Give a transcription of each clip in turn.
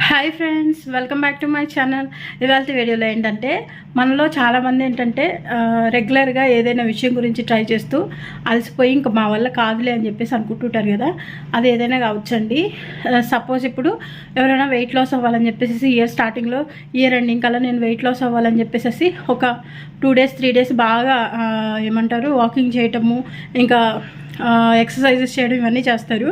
Hi friends welcome back to my channel. ఇవాళ వీడియోలో ఏంటంటే మనలో చాలామంది ఏంటంటే రెగ్యులర్గా ఏదైనా విషయం గురించి ట్రై చేస్తూ అలసిపోయి ఇంక మా వల్ల కాదులే అని చెప్పేసి అనుకుంటుంటారు కదా. అది ఏదైనా కావచ్చండి సపోజ్ ఇప్పుడు ఎవరైనా వెయిట్ లాస్ అవ్వాలని చెప్పేసి ఇయర్ స్టార్టింగ్లో ఇయర్ ఎండింగ్ కల్లా నేను వెయిట్ లాస్ అవ్వాలని చెప్పేసి ఒక టూ డేస్ త్రీ డేస్ బాగా ఏమంటారు వాకింగ్ చేయటము ఇంకా ఎక్సర్సైజెస్ చేయడం ఇవన్నీ చేస్తారు.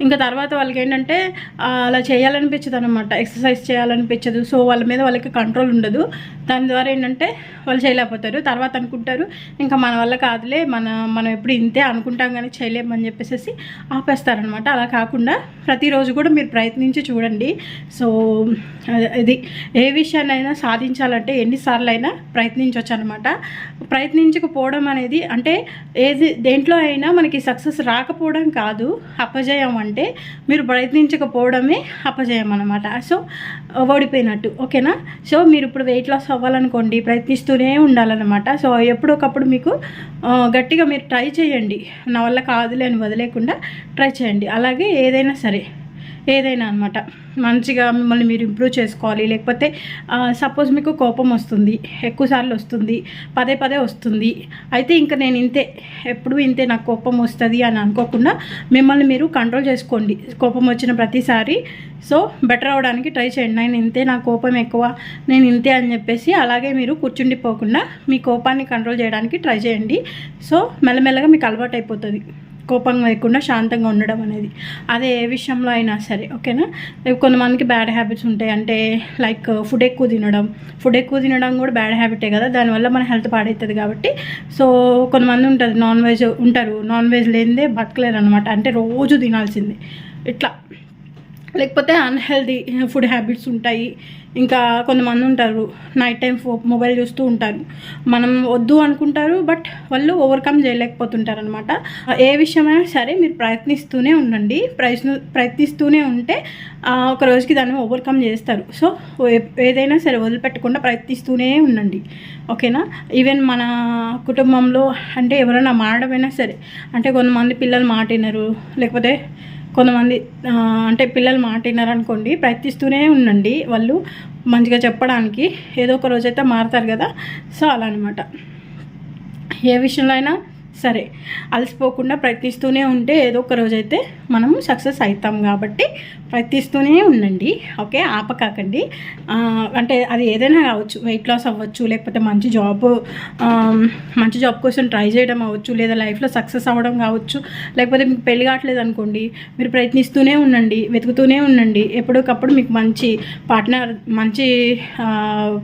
ఇంకా తర్వాత వాళ్ళకి ఏంటంటే అలా చేయాలనిపించదు అనమాట ఎక్సర్సైజ్ చేయాలనిపించదు. సో వాళ్ళ మీద వాళ్ళకి కంట్రోల్ ఉండదు. దాని ద్వారా ఏంటంటే వాళ్ళు చేయలేకపోతారు. తర్వాత అనుకుంటారు ఇంకా మన వల్ల కాదులే మన మనం ఎప్పుడు ఇంతే అనుకుంటాం కానీ చేయలేమని చెప్పేసి ఆపేస్తారనమాట అలా కాకుండా ప్రతిరోజు కూడా మీరు ప్రయత్నించి చూడండి. సో ఇది ఏ విషయాన్నైనా సాధించాలంటే ఎన్నిసార్లు అయినా ప్రయత్నించవచ్చు అనమాట ప్రయత్నించకపోవడం అనేది అంటే ఏది దేంట్లో అయినా మనకి సక్సెస్ రాకపోవడం కాదు అపజయం అంటే మీరు ప్రయత్నించకపోవడమే అపజయం అనమాట సో ఓడిపోయినట్టు ఓకేనా? సో మీరు ఇప్పుడు వెయిట్ లాస్ అవ్వాలనుకోండి ప్రయత్నిస్తూనే ఉండాలన్నమాట. సో ఎప్పుడొకప్పుడు మీకు గట్టిగా మీరు ట్రై చేయండి. నా వల్ల కాదులే అని వదిలేకుండా ట్రై చేయండి. అలాగే ఏదైనా సరే. ఏదైనా అనమాట మంచిగా మిమ్మల్ని మీరు ఇంప్రూవ్ చేసుకోవాలి. లేకపోతే సపోజ్ మీకు కోపం వస్తుంది ఎక్కువసార్లు వస్తుంది పదే పదే వస్తుంది. అయితే ఇంకా నేను ఇంతే ఎప్పుడు ఇంతే నాకు కోపం వస్తుంది అని అనుకోకుండా మిమ్మల్ని మీరు కంట్రోల్ చేసుకోండి. కోపం వచ్చిన ప్రతిసారి. సో బెటర్ అవడానికి ట్రై చేయండి. నేను ఇంతే నా కోపం ఎక్కువ నేను ఇంతే అని చెప్పేసి అలాగే మీరు కూర్చుండిపోకుండా మీ కోపాన్ని కంట్రోల్ చేయడానికి ట్రై చేయండి. సో మెల్లమెల్లగా మీకు అలవాటు అయిపోతుంది కోపం లేకుండా శాంతంగా ఉండడం అనేది. అదే ఏ విషయంలో అయినా సరే ఓకేనా? కొంతమందికి బ్యాడ్ హ్యాబిట్స్ ఉంటాయి. అంటే లైక్ ఫుడ్ ఎక్కువ తినడం. ఫుడ్ ఎక్కువ తినడం కూడా బ్యాడ్ హ్యాబిటే కదా? దానివల్ల మన హెల్త్ పాడవుతుంది కాబట్టి. సో కొంతమంది ఉంటుంది నాన్ వెజ్ ఉంటారు. నాన్ వెజ్ లేనిదే బతకలేరు అనమాట అంటే రోజు తినాల్సిందే. ఇట్లా. లేకపోతే అన్హెల్దీ ఫుడ్ హ్యాబిట్స్ ఉంటాయి. ఇంకా కొంతమంది ఉంటారు నైట్ టైం ఫో మొబైల్ చూస్తూ ఉంటారు. మనం వద్దు అనుకుంటారు బట్ వాళ్ళు ఓవర్కమ్ చేయలేకపోతుంటారు అనమాట ఏ విషయమైనా సరే మీరు ప్రయత్నిస్తూనే ఉండండి. ప్రయత్న ప్రయత్నిస్తూనే ఉంటే ఒక రోజుకి దాన్ని ఓవర్కమ్ చేస్తారు. సో ఏదైనా సరే వదిలిపెట్టకుండా ప్రయత్నిస్తూనే ఉండండి. ఓకేనా? ఈవెన్ మన కుటుంబంలో అంటే ఎవరైనా మారడమైనా సరే అంటే కొంతమంది పిల్లలు మాట లేకపోతే కొంతమంది అంటే పిల్లలు మాట ప్రయత్నిస్తూనే ఉండండి వాళ్ళు మంచిగా చెప్పడానికి. ఏదో ఒక రోజైతే మారుతారు కదా. సో అలా అనమాట ఏ విషయంలో అయినా సరే అలసిపోకుండా ప్రయత్నిస్తూనే ఉంటే ఏదో ఒక రోజైతే మనము సక్సెస్ అవుతాం కాబట్టి ప్రయత్నిస్తూనే ఉండండి ఓకే? ఆపకాకండి. అంటే అది ఏదైనా కావచ్చు వెయిట్ లాస్ అవ్వచ్చు లేకపోతే మంచి జాబ్ మంచి జాబ్ కోసం ట్రై చేయడం అవ్వచ్చు లేదా లైఫ్లో సక్సెస్ అవ్వడం కావచ్చు లేకపోతే మీకు పెళ్ళి కావట్లేదు అనుకోండి మీరు ప్రయత్నిస్తూనే ఉండండి వెతుకుతూనే ఉండండి. ఎప్పటికప్పుడు మీకు మంచి పార్ట్నర్ మంచి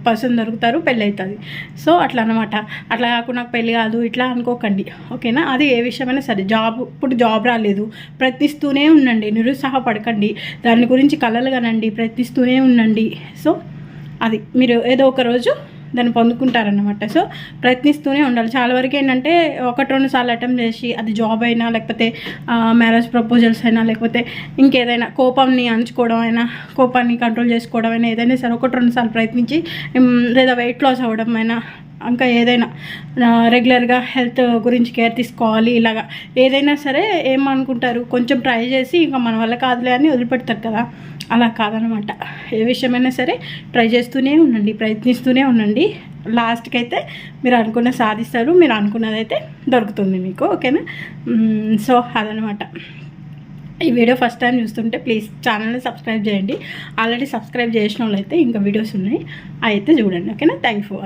పర్సన్ దొరుకుతారు పెళ్ళి అవుతుంది సో అట్లా అనమాట అట్లా కాకుండా నాకు పెళ్ళి కాదు ఇట్లా అనుకోకండి. ఓకేనా? అది ఏ విషయమైనా సరే జాబ్ ఇప్పుడు జాబ్ రాలేదు ప్రయత్నిస్తూనే ఉండండి నిరుత్సాహపడకండి దాని గురించి కలలు కనండి ప్రయత్నిస్తూనే ఉండండి. సో అది మీరు ఏదో ఒక రోజు దాన్ని పొందుకుంటారనమాట సో ప్రయత్నిస్తూనే ఉండాలి. చాలా వరకు ఏంటంటే ఒకటి రెండు సార్లు అటెంప్ట్ చేసి అది జాబ్ అయినా లేకపోతే మ్యారేజ్ ప్రపోజల్స్ అయినా లేకపోతే ఇంకేదైనా కోపాన్ని అంచుకోవడం అయినా కోపాన్ని కంట్రోల్ చేసుకోవడం అయినా ఏదైనా సరే ఒకటి రెండు సార్లు ప్రయత్నించి లేదా వెయిట్ లాస్ అవ్వడం అయినా ఇంకా ఏదైనా రెగ్యులర్గా హెల్త్ గురించి కేర్ తీసుకోవాలి ఇలాగా. ఏదైనా సరే ఏమనుకుంటారు కొంచెం ట్రై చేసి ఇంకా మన వల్ల కాదులే అని వదిలిపెడతారు కదా. అలా కాదనమాట. ఏ విషయమైనా సరే ట్రై చేస్తూనే ఉండండి ప్రయత్నిస్తూనే ఉండండి. లాస్ట్కి అయితే మీరు అనుకున్న సాధిస్తారు మీరు అనుకున్నదైతే దొరుకుతుంది మీకు ఓకేనా సో అదనమాట. ఈ వీడియో ఫస్ట్ టైం చూస్తుంటే ప్లీజ్ ఛానల్ని సబ్స్క్రైబ్ చేయండి. ఆల్రెడీ సబ్స్క్రైబ్ చేసిన వాళ్ళు అయితే ఇంకా వీడియోస్ ఉన్నాయి అయితే చూడండి ఓకేనా థ్యాంక్ ఫర్